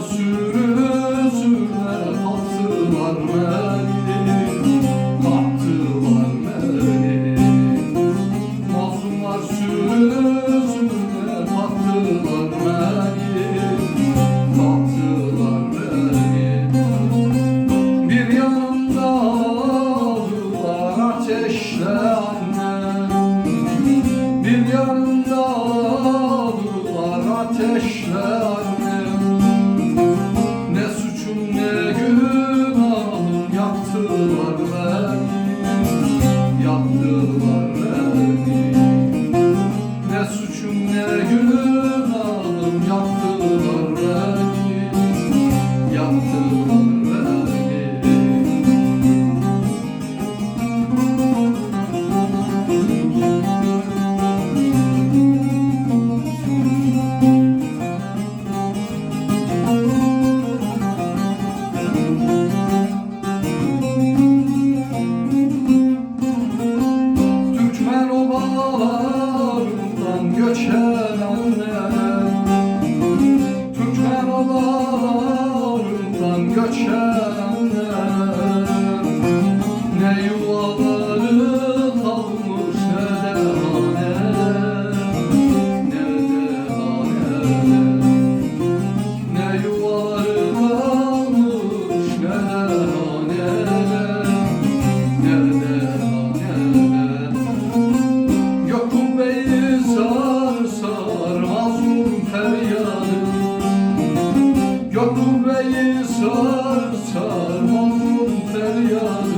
sürüne sürüne Kattılar beni Kattılar beni Mazlumlar sürüne sürüne Kattılar beni Bir yanımda aldılar ateşle annem Bir yanımda aldılar ateşle annem varlar sarsan olur feryat